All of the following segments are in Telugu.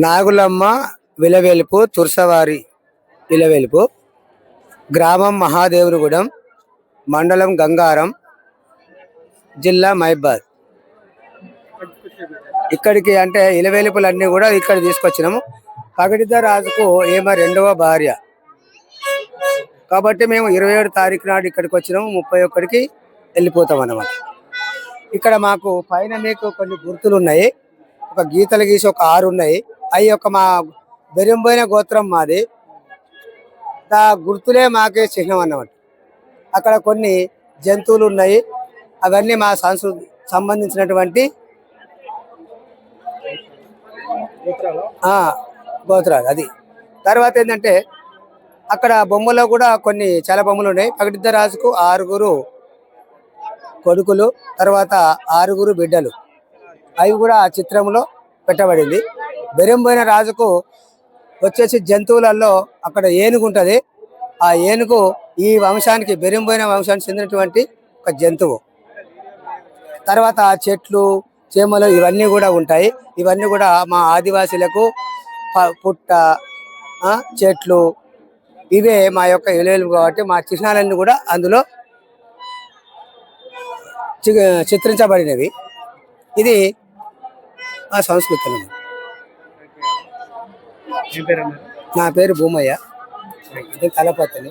నాగులమ్మ విలవెలుపు తుర్సవారి విలవెలుపు. గ్రామం మహాదేవునిగూడెం మండలం గంగారం జిల్లా మైబాద్ ఇక్కడికి అంటే ఇలవేలుపులన్నీ కూడా ఇక్కడ తీసుకొచ్చినాము. పగడిద రాజుకు ఏమ రెండవ భార్య. కాబట్టి మేము ఇరవై ఏడు తారీఖు నాడు ఇక్కడికి వచ్చినాము. ముప్పై ఒక్కడికి వెళ్ళిపోతాం అన్నమాట ఇక్కడ మాకు పైన మీకు కొన్ని గుర్తులు ఉన్నాయి ఒక గీతలు గీసి ఒక ఆరు ఉన్నాయి అవి ఒక మా బెరింపోయిన గోత్రం మాది. ఆ గుర్తులే మాకే చిహ్నం అన్నమాట. అక్కడ కొన్ని జంతువులు ఉన్నాయి. అవన్నీ మా సంస్కృతి సంబంధించినటువంటి గోత్రాలు అది. తర్వాత ఏంటంటే అక్కడ బొమ్మలో కూడా కొన్ని చాలా బొమ్మలు ఉన్నాయి. పగడిద్ద రాజుకు ఆరుగురు కొడుకులు తర్వాత ఆరుగురు బిడ్డలు. అవి కూడా ఆ చిత్రంలో పెట్టబడింది. బెరంబోయిన రాజుకు వచ్చేసి జంతువులలో అక్కడ ఏనుగు ఉంటుంది. ఆ ఏనుగు ఈ వంశానికి బెరంబోయిన వంశానికి చెందినటువంటి ఒక జంతువు. తర్వాత ఆ చెట్లు చేమలు ఇవన్నీ కూడా ఉంటాయి. ఇవన్నీ కూడా మా ఆదివాసీలకు పుట్ట చెట్లు ఇవే మా యొక్క ఇలవేలు కాబట్టి మా చిహ్నాలన్నీ కూడా అందులో చి- చిత్రించబడినవి. ఇది మా సంస్కృతి నా పేరు భూమయ్య. ఇది తలపతిని.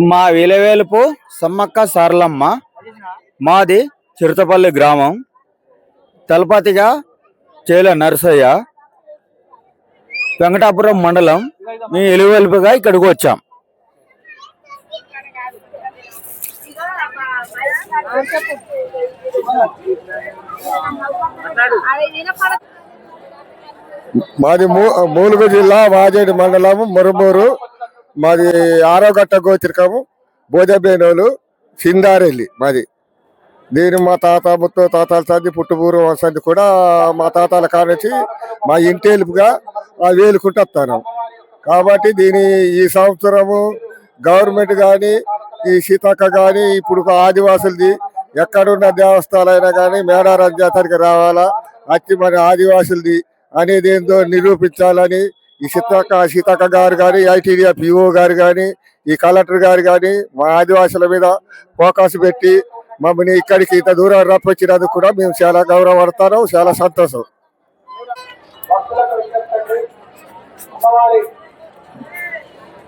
మా విలవేలుపు సమ్మక్క సారలమ్మ. మాది చిరుతపల్లి గ్రామం. తలపతిగా చేల నరసయ్య. వెంకటాపురం మండలం. మీ ఎలువెలుపుగా ఇక్కడికి వచ్చాం. మాది మూ- మూలుగు జిల్లా వాజేడు మండలం మురుమూరు. మాది ఆరో గట్ట గోత్రికము భోజబేనోలు సిందారెల్లి మాది. దీని మా తాత ముత్తో తాతల సంది పుట్టుపూర్వం సంది కూడా మా తాతల కానించి మా ఇంటేలుపుగా ఆ వేలుకుంటూ వస్తాను. కాబట్టి దీని ఈ సంవత్సరము గవర్నమెంట్ కానీ ఈ సీతక్క కానీ ఇప్పుడు ఆదివాసులది. ఎక్కడున్న దేవస్థానాలైనా కానీ మేడారం జాతరకి రావాలా? అతి మన ఆదివాసులది అనేది ఏందో నిరూపించాలని ఈ సీతక్క సీతక్క గారు కానీ ఐటీడీఆ పిఓ గారు కానీ ఈ కలెక్టర్ గారు కానీ మా ఆదివాసుల మీద ఫోకస్ పెట్టి మమ్మల్ని ఇక్కడికి ఇంత దూరం రప్పించినందుకు కూడా మేము చాలా గౌరవపడతాము చాలా సంతోషం.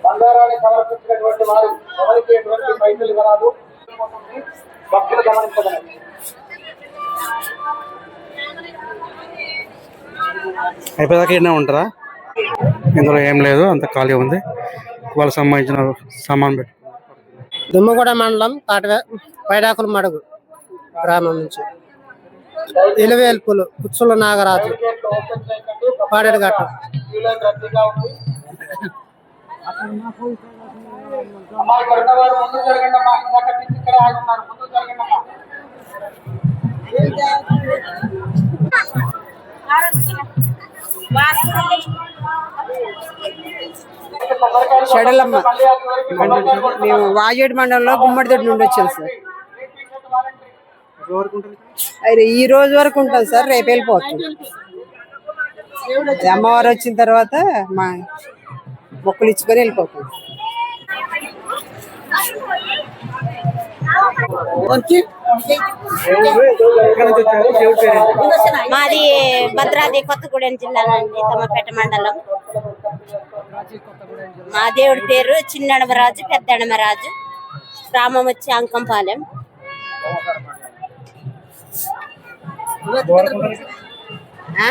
బంగారాన్ని సమర్పించినటువంటి వారు ఎవరికి ఎటువంటి పైసలు ఇవ్వరాదు. భక్తులు గమనించగలరు. అయిపోయాక ఎన్నో ఉంటారా? ఇందులో ఏం లేదు అంత ఖాళీ ఉంది. వాళ్ళకి సంబంధించిన సామాన్ పెట్టి. దుమ్మగూడ మండలం కాటవే పైడాకుల మడుగు గ్రామం నుంచి. ఇలవేల్పులు కుచ్చుల నాగరాజు పాడేడుగట్ట అమ్మా ముందు జరగండి అమ్మా. ఇందాక ముందు జరగండి అమ్మా. షడలమ్మ. మేము వాజేడు మండలంలో గుమ్మడిదొడ్డి నుండి వచ్చాం సార్. ఈ రోజు వరకు ఉంటాం సార్. రేపు వెళ్ళిపోతాం అమ్మవారు వచ్చిన తర్వాత మా మొక్కలు ఇచ్చుకొని వెళ్ళిపోతాం. మాది భద్రాద్రి కొత్తగూడెం జిల్లా నుండి తమపేట మండలం. మా దేవుడి పేరు చిన్నడమరాజు పెద్దడమరాజు. గ్రామం వచ్చి అంకంపాలెం. ఆ?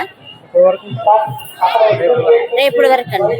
రేపటి వరకు అండి.